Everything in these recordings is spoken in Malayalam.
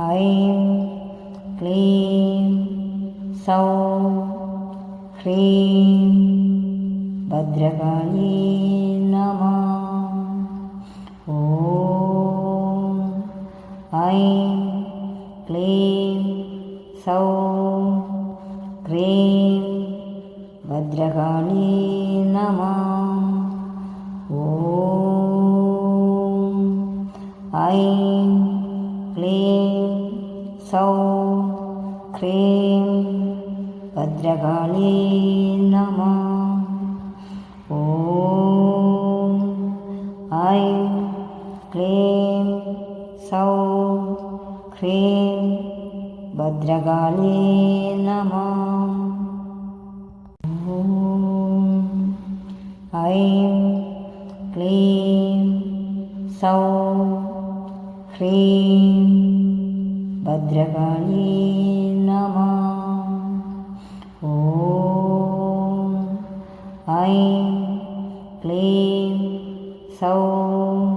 ऐं क्लीं सौं ह्रीं भद्रकाली नमः ॐ ऐं क्लीं सौं ह्रीं भद्रकाली नमः ॐ ऐं क्लीं सौं ह्रीं भद्रकाली नमः। ॐ ऐं क्लीं सौं ह्रीं भद्रकाली नमः। ॐ ऐं क्लीं सौं ह्रीं ഭദ്രകാളീ നമ. ഓം ഐം ക്ലീം സൗം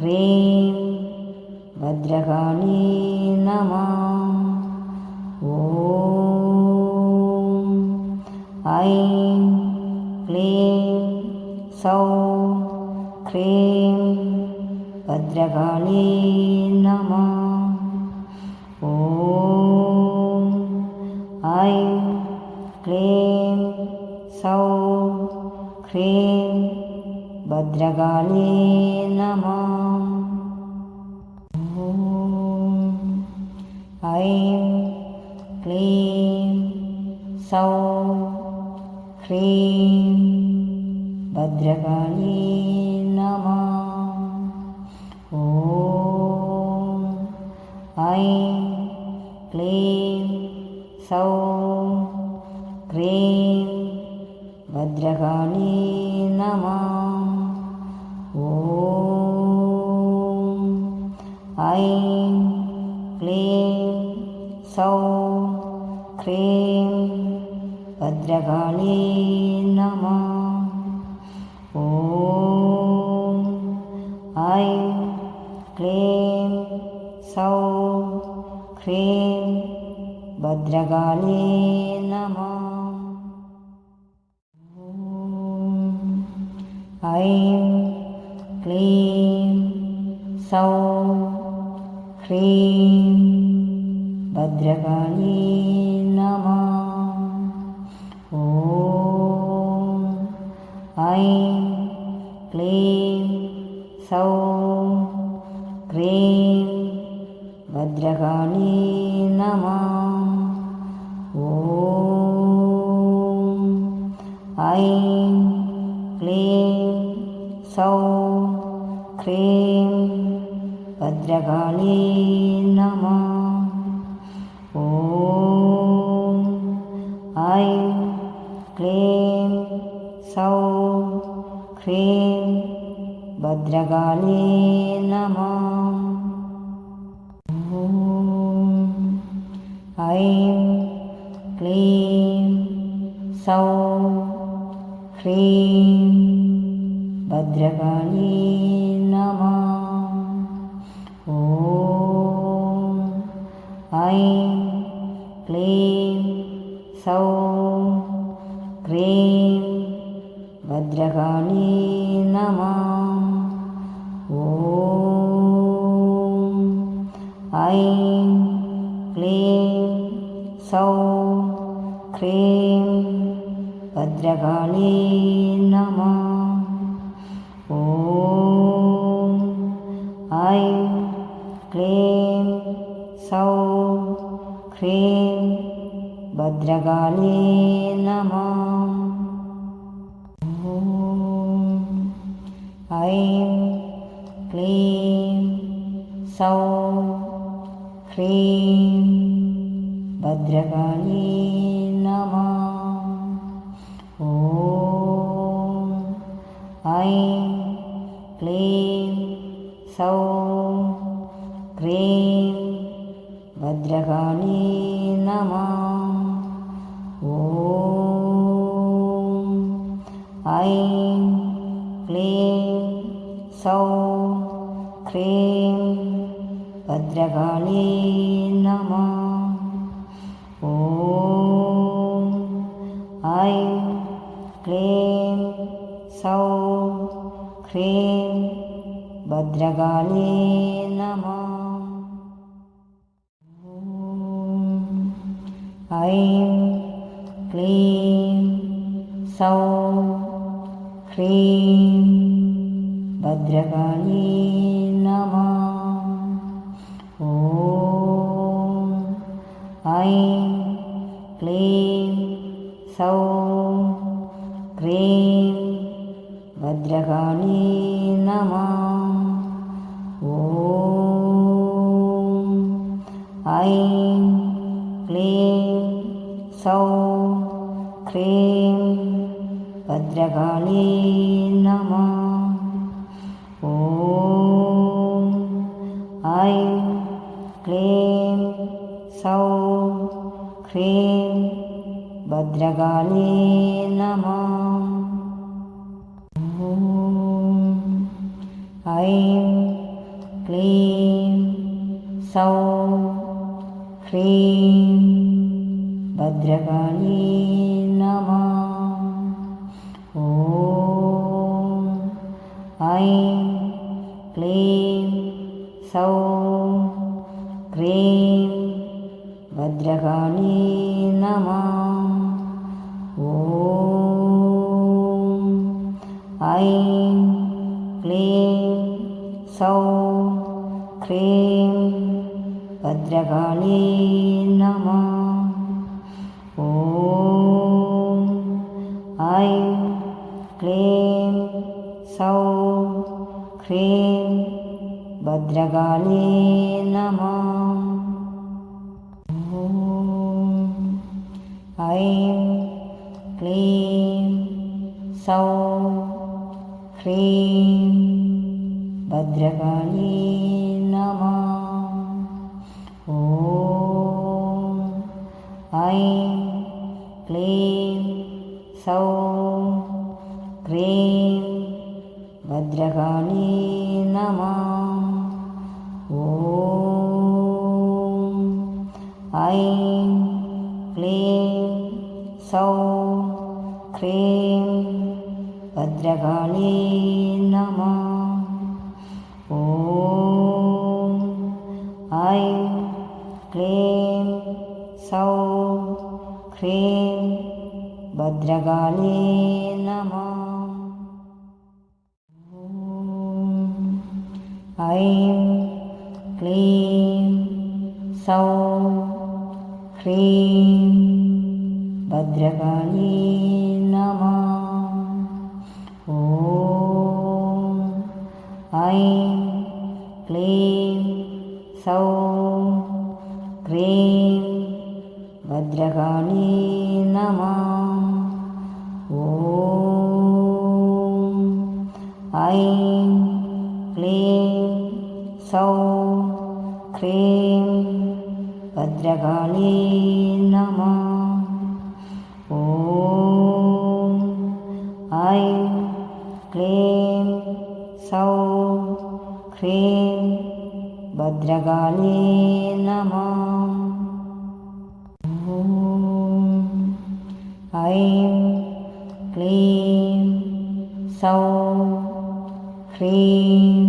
ക്രീം ഭദ്രകാളീ നമ. ഓം ഐം ക്ലീം സൗം ക്രീം ഭദ്രകാളീ നമ. ॐ ऐं क्लीं सौं ह्रीं भद्रकाली नमः। ऐं क्लीं सौं ह्रीं भद्रकाली नमः। ॐ ऐं क्लीं सौं ह्रीं भद्रकाली नमः ॐ ऐं क्लीं सौं ह्रीं भद्रकाली नमः ॐ ऐं क्लीं सौं ह्रीं भद्रकाली नमः। ऐं क्लीं सौं ह्रीं भद्रकाली नमः। ॐ ऐं क्लीं सौं ह्रीं भद्रकाली नमः ഓം ഐം ക്ലീം സൗം ക്രീം ഭദ്രകാളി നമ. ഓം ഐം ക്ലീം സൗം ക്രീം ഭദ്രകാളി നമ. ഐം सौं ह्रीं भद्रकाली नमः ॐ ऐं क्लीं सौं क्लीं सौं ह्रीं भद्रकाली नमः। ॐ ऐं क्लीं सौं ह्रीं भद्रकाली नमः। ॐ ऐं क्लीं सौं ह्रीं भद्रकाळी नमः ॐ ऐं क्लीं सौं ह्रीं भद्रकाळी नमः ऐं क्लीं सौं ह्रीं भद्रकाळी ऐं क्लीं सौं क्रीं भद्रकाली नमः ॐ ऐं क्लीं सौं क्रीं भद्रकाली नमः चंद्रगाले क्लीं सौं ह्रीं भद्रकाळी नमः ॐ ऐं क्लीं सौं ह्रीं भद्रकाळी नमः ॐ ऐं क्लीं सौं ह्रीं भद्रकाली नमः ॐ ऐं क्लीं सौं क्रीं भद्रकाली नमः ॐ ऐं क्लीं सौं क्रीं भद्रकाली नमः। ॐ ऐं क्लीं सौः ह्रीं भद्रकाली नमः। ॐ क्लीं सौः ह्रीं भद्रकाली नमः। സൗം ക്രീം ഭദ്രകാളി നമ ഓം ഐം ക്ലീം സൗം ക്രീം ഭദ്രകാളി നമ ഭദ്രകാളി നമ. ഐം ക്ലീം സൗ ഹ്രീം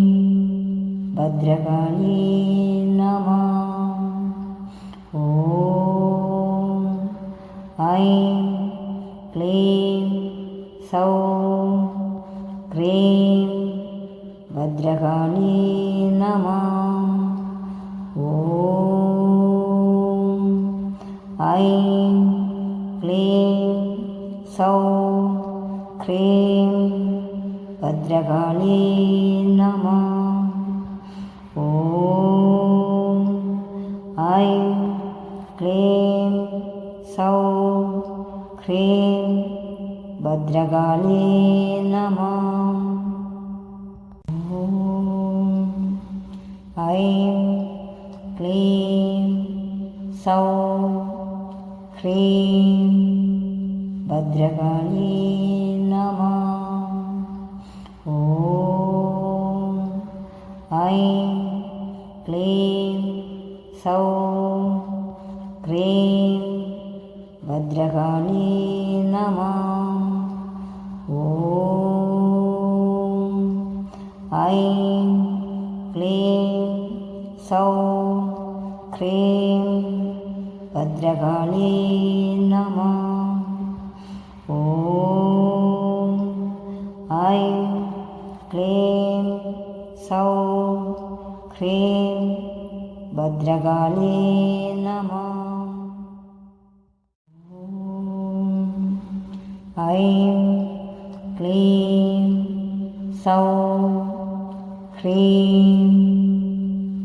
ഭദ്രകാളി നമ. ഓം ഐം ക്ലീം സൗ ഹ്രീം ഭദ്രകാളി നമ. ऐं क्लीं सौः क्रीं भद्रगाली नमः। ॐ ऐं क्लीं सौः क्रीं ॐ ऐं क्लीं सौः ह्रीं भद्रकाली नमः ॐ ऐं क्लीं सौं क्रीं भद्रकाली नमः ॐ ऐं क्लीं सौं क्रीं भद्रकाले नमः। ॐ ऐं क्लीं सौः ह्रीं भद्रकाले नमः। ऐं क्लीं सौः ह्रीं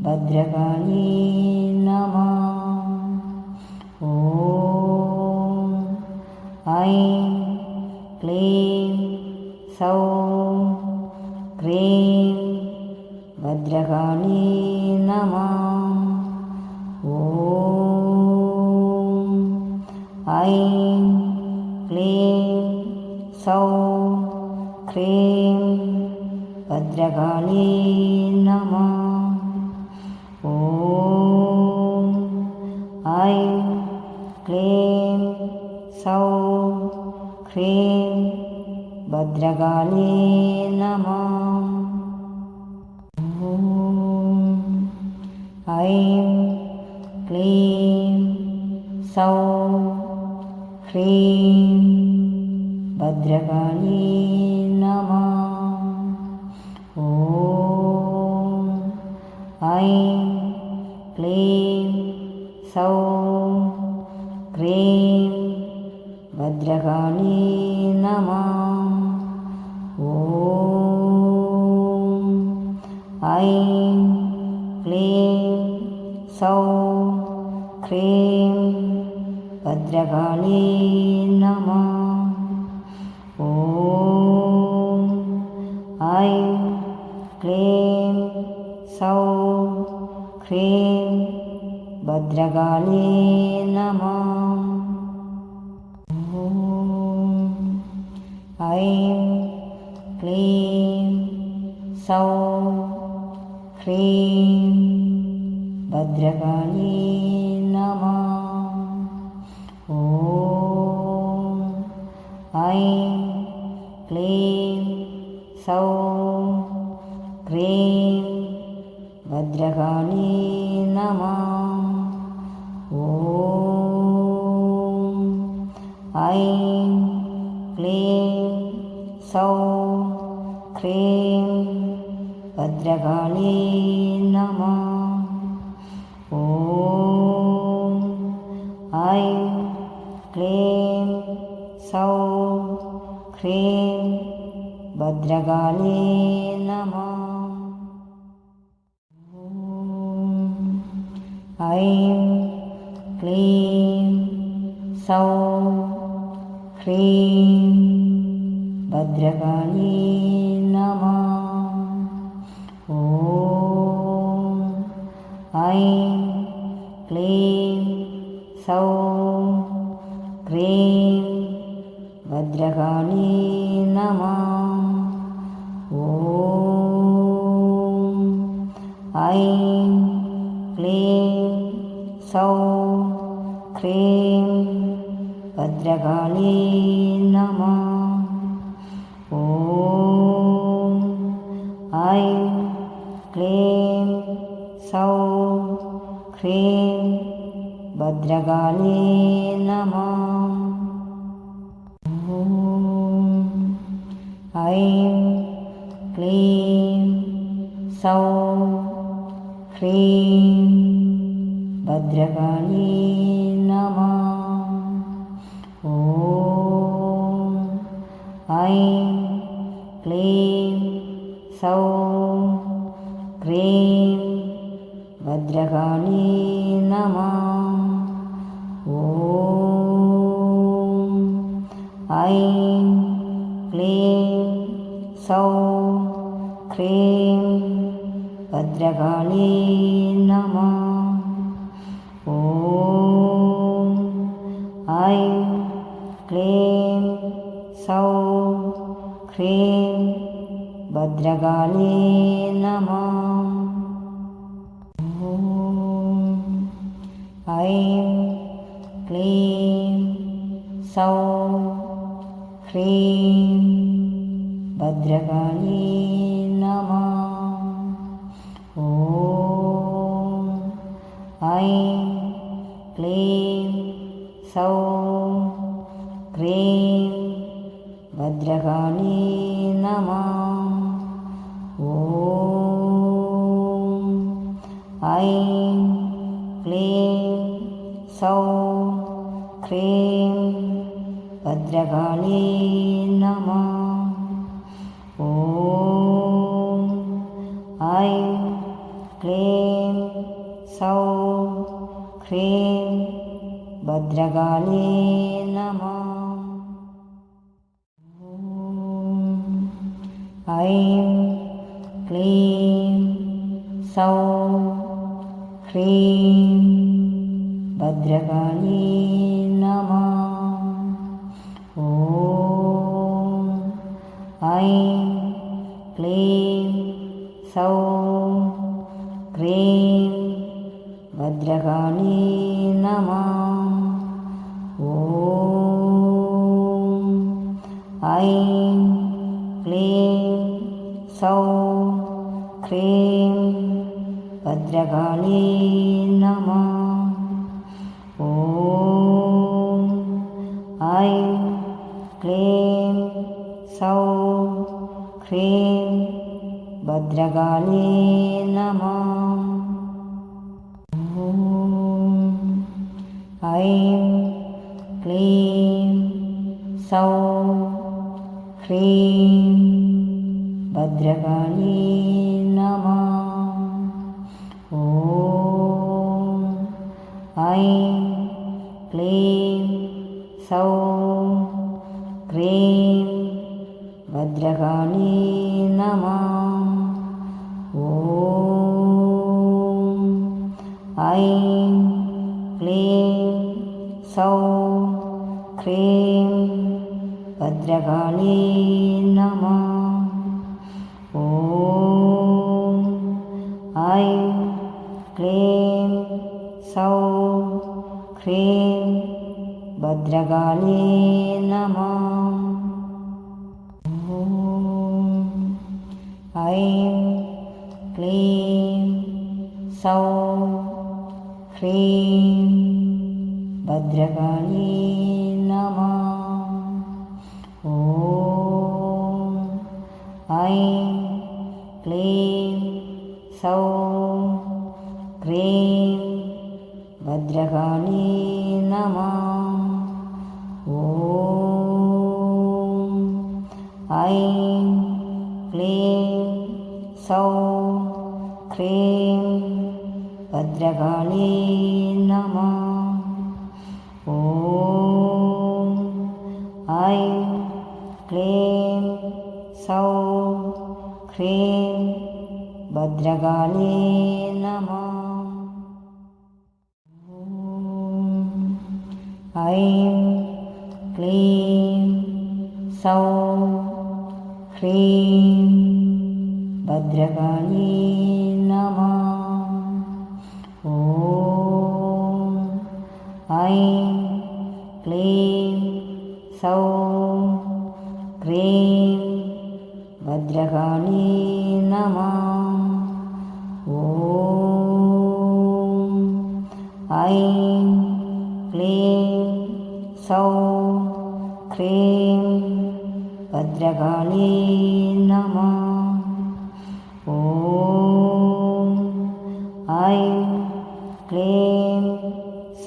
भद्रकाली नमः। ऐं क्लीं सौं क्रीं भद्रकाली नमः। ॐ ऐं क्लीं सौं क्रीं भद्रकाली नमः। ॐ ऐं क्लीं सौं ह्रीं भद्रकाली नमः ॐ ऐं क्लीं सौं ह्रीं भद्रकाली नमः ॐ ऐं क्लीं सौं भद्रकाली नमः। ॐ ऐं क्लीं सौः क्रीं भद्रकाली नमः। ॐ ऐं क्लीं सौः क्रीं भद्रकाली ഐം ക്ലീം സൗ ക്രീം ഭദ്രകാളി നമ ഓം ഐം ക്ലീം സൗ ക്രീം ഭദ്രകാളി നമ ഓം ഐം ക്ലീം സൗ ക്രീം ഭദ്രകാളി നമ ഓം ഐം ക്ലീം സൗം ക്രീം ഭദ്രകാളി നമ ഐം ക്ലീം സൗം ക്രീം भद्रकाली नमः। ॐ ऐं क्लीं सौः क्रीं भद्रकाली नमः। ॐ ऐं क्लीं सौः क्रीं भद्रकाली नमः। भद्रकाली नमः। ॐ ऐं क्लीं सौः ह्रीं भद्रकाली नमः। ॐ ऐं क्लीं सौः ह्रीं भद्रकाली नमः। ऐं क्लीं सौं ह्रीं भद्रकाळी नमः ॐ ऐं क्लीं सौं ह्रीं भद्रकाळी नमः ॐ ऐं क्लीं सौं ह्रीं भद्रकाली नमः ॐ ऐं क्लीं सौं ह्रीं भद्रकाली नमः ॐ ऐं क्लीं सौं ह्रीं भद्रकाली नमः। ॐ ऐं क्लीं सौं ह्रीं भद्रकाली ഐം ക്ലീം സൗം ക്രീം ഭദ്രകാളീ നമ ഓം ഐം ക്ലീം സൗം ക്രീം ഭദ്രകാളീ നമ ഐം ക്ലീം സൗം ह्रीं भद्रकाली नमः ॐ ऐं क्लीं सौं ह्रीं भद्रकाली नमः ॐ ऐं क्लीं सौं ह्रीं भद्रकाली नमः। ॐ ऐं क्लीं सौं ह्रीं भद्रकाली नमः। ॐ ऐं क्लीं सौं ह्रीं भद्रकाली nói सौं। ह्रीं भद्रकाली नमः। ॐ ऐं क्लीं सौं। ह्रीं भद्रकाली नमः। ॐ ऐं क्लीं सौं। ह्रीं ഭദ്രകാളീ നമ. ഓം ഐം ക്ലീം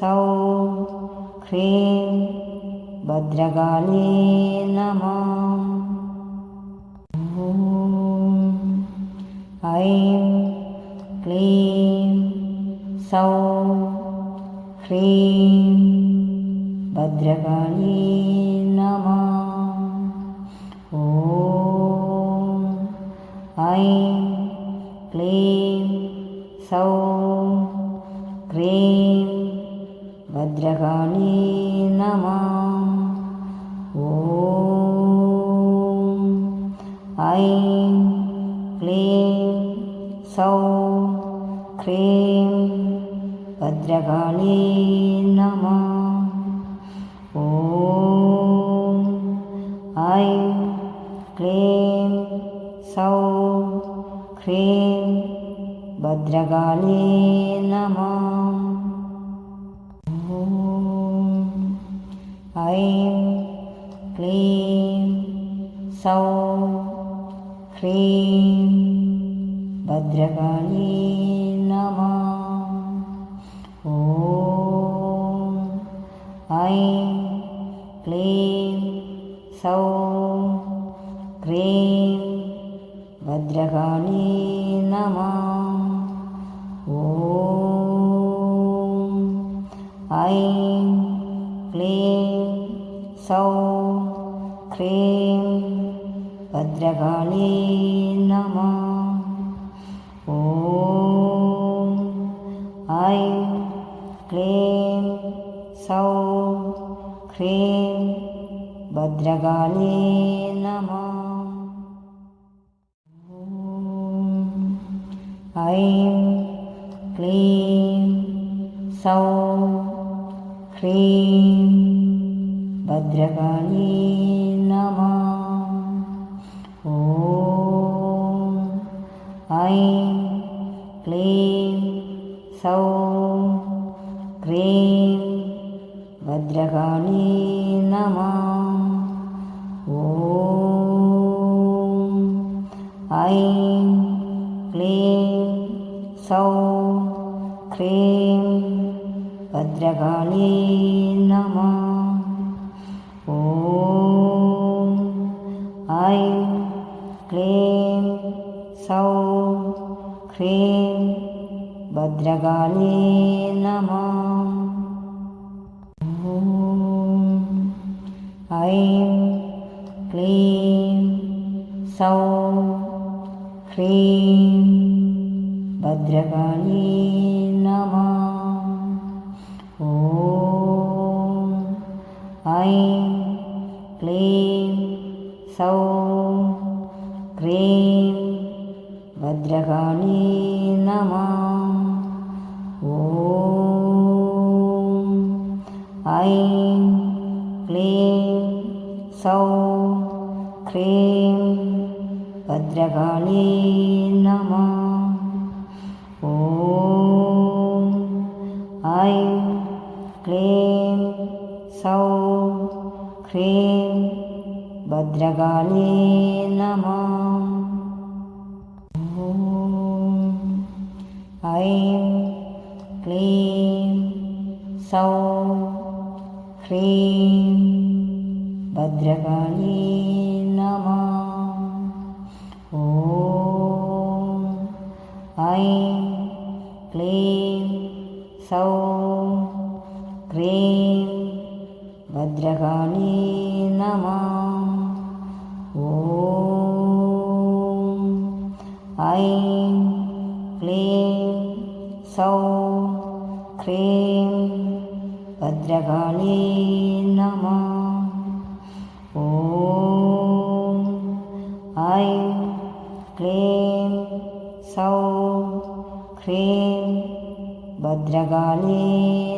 സൗം ഹ്രീം ഭദ്രകാളീ നമ. ഓം ഐം ക്ലീം സൗം ഹ്രീം ഭദ്രകാളീ നമ. ഓം ഐം ക്ലീം സൗം ക്രീം ഭദ്രകാളി നമ. ഓം ഐം ക്ലീം സൗം ക്രീം ഭദ്രകാളി നമ. ഓം ഐം सौः। क्लीं भद्रकाली नम। ऐं क्लीं सौः। क्लीं भद्रकाली ॐ। ऐं क्लीं सौः। ഭദ്രകാളി നമ ഓം ഐം ക്ലീം സൗം ഹ്രീം ഭദ്രകാളീ നമ ഓം ഐം ക്ലീം സൗം ഹ്രീം ഭദ്രകാളി ऐं क्लीं सौः ह्रीं भद्रकाली नमः ॐ ऐं क्लीं सौः क्लीं भद्रकाली नमः ॐ ऐं സൗം ഹ്രീം ഭദ്രകാളി നമ ഓം ഐം ക്ലീം സൗം ഹ്രീം ഭദ്രകാളി നമ ഓം ഐം ക്ലീം സൗം ഹ്രീം ഭദ്രകാളി നമ. ഓം ഐം ക്ലീം സൗം ഹ്രീം ഭദ്രകാളി നമ. ഓം ഐം ക്ലീം സൗം ഹ്രീം ഭദ്രകാളി നമ. ഭദ്രകാളി നമ. ഐം ക്ലീം സൗം ഹ്രീം ഭദ്രകാളി നമ. ഓം ഐം ക്ലീം സൗം ഹ്രീം ഭദ്രകാളി നമ. ऐं क्लीं सौं ह्रीं भद्रकाली नमः ॐ ऐं क्लीं सौं ह्रीं भद्रकाली